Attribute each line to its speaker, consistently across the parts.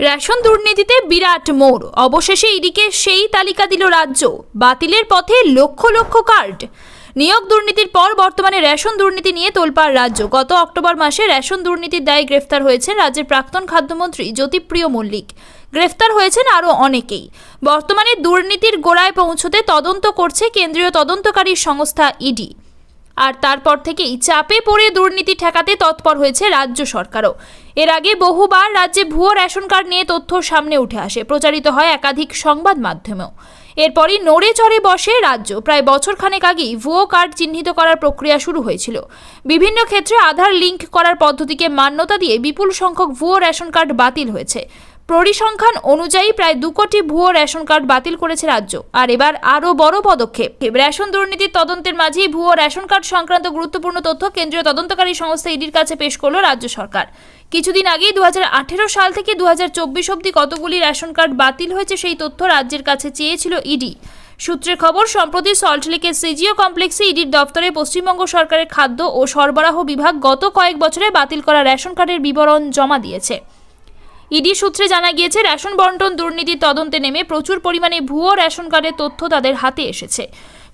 Speaker 1: Ration দুর্নীতিতে বিরাট মোড়। অবশেষে ইডিকে সেই তালিকা দিল রাজ্য। বাতিলের পথে লক্ষ লক্ষ কার্ড। নিয়োগ দুর্নীতির পর বর্তমানে রেশন দুর্নীতি নিয়ে তোলপাড় রাজ্য। গত অক্টোবর মাসে রেশন দুর্নীতির দায়ে গ্রেফতার হয়েছেন রাজ্যের প্রাক্তন খাদ্যমন্ত্রী জ্যোতিপ্রিয় মল্লিক। গ্রেফতার হয়েছেন আরও অনেকেই। বর্তমানে দুর্নীতির গোড়ায় পৌঁছতে তদন্ত করছে কেন্দ্রীয় তদন্তকারী সংস্থা ইডি। আর তারপর থেকেই চাপে পড়ে দুর্নীতি ঠেকাতে তৎপর হয়েছে রাজ্য সরকারও। এর আগে বহুবার রাজ্যে ভুয়ো রেশন কার্ড নিয়ে তথ্য সামনে উঠে আসে, প্রচারিত হয় একাধিক সংবাদ মাধ্যমেও। এরপরই নড়ে চড়ে বসে রাজ্য। প্রায় বছর খানেক আগেই ভুয়ো কার্ড চিহ্নিত করার প্রক্রিয়া শুরু হয়েছিল। বিভিন্ন ক্ষেত্রে আধার লিঙ্ক করার পদ্ধতিকে মান্যতা দিয়ে বিপুল সংখ্যক ভুয়ো রেশন কার্ড বাতিল হয়েছে। পরিসংখ্যান অনুযায়ী প্রায় দু কোটি ভুয়ো রেশন কার্ড বাতিল করেছে রাজ্য। আর এবার আরও বড় পদক্ষেপ। রেশন দুর্নীতির তদন্তের মাঝেই ভুয়ো রেশন কার্ড সংক্রান্ত গুরুত্বপূর্ণ তথ্য কেন্দ্রীয় তদন্তকারী সংস্থা ইডির কাছে পেশ করল রাজ্য সরকার। কিছুদিন আগেই দু হাজার আঠেরো সাল থেকে দু হাজার চব্বিশ অব্দি কতগুলি রেশন কার্ড বাতিল হয়েছে সেই তথ্য রাজ্যের কাছে চেয়েছিল ইডি। সূত্রের খবর, সম্প্রতি সল্টলেকের সিজিও কমপ্লেক্সে ইডির দপ্তরে পশ্চিমবঙ্গ সরকারের খাদ্য ও সরবরাহ বিভাগ গত কয়েক বছরে বাতিল করা রেশন কার্ডের বিবরণ জমা দিয়েছে। ইডি সূত্রে জানা গিয়েছে, রেশন বন্টন দুর্নীতির তদন্তে নেমে প্রচুর পরিমাণে ভুয়ো রেশন কার্ডের তথ্য তাদের হাতে এসেছে।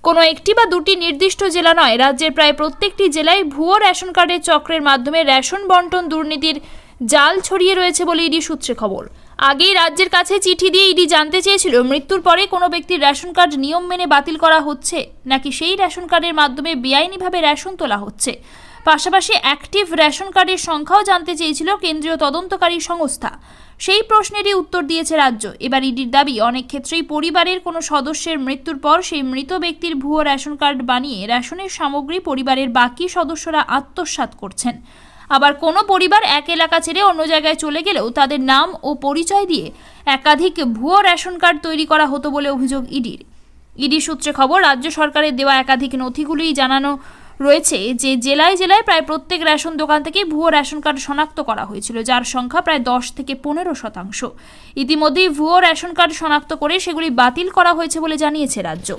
Speaker 1: কোনো একটি বা দুটি নির্দিষ্ট জেলা নয়, রাজ্যের প্রায় প্রত্যেকটি জেলায় ভুয়ো রেশন কার্ডের চক্রের মাধ্যমে রেশন বন্টন দুর্নীতির জাল ছড়িয়ে রয়েছে বলে ইডি সূত্রে খবর। আগেই রাজ্যের কাছে চিঠি দিয়ে ইডি জানতে চেয়েছিল, মৃত্যুর পরে কোনো ব্যক্তির রেশন কার্ড নিয়ম মেনে বাতিল করা হচ্ছে, নাকি সেই রেশন কার্ডের মাধ্যমে বেআইনিভাবে রেশন তোলা হচ্ছে। পাশাপাশি অ্যাক্টিভ রেশন কার্ডের সংখ্যাও জানতে চেয়েছিল কেন্দ্রীয় তদন্তকারী সংস্থা। সেই প্রশ্নেরই উত্তর দিয়েছে রাজ্য। এবার ইডির দাবি, অনেক ক্ষেত্রেই পরিবারের কোনো সদস্যের মৃত্যুর পর সেই মৃত ব্যক্তির ভুয়ো রেশন কার্ড বানিয়ে রেশনের সামগ্রী পরিবারের বাকি সদস্যরা আত্মসাৎ করছেন। আবার কোনো পরিবার এক এলাকা ছেড়ে অন্য জায়গায় চলে গেলেও তাদের নাম ও পরিচয় দিয়ে একাধিক ভুয়ো রেশন কার্ড তৈরি করা হতো বলে অভিযোগ ইডির। ইডি সূত্রে খবর, রাজ্য সরকারের দেওয়া একাধিক নথিগুলিই জানানো রয়েছে যে জেলায় জেলায় প্রায় প্রত্যেক রেশন দোকান থেকে ভুয়ো রেশন কার্ড শনাক্ত করা হয়েছিল, যার সংখ্যা প্রায় দশ থেকে পনেরো শতাংশ। ইতিমধ্যেই ভুয়ো রেশন কার্ড শনাক্ত করে সেগুলি বাতিল করা হয়েছে বলে জানিয়েছে রাজ্য।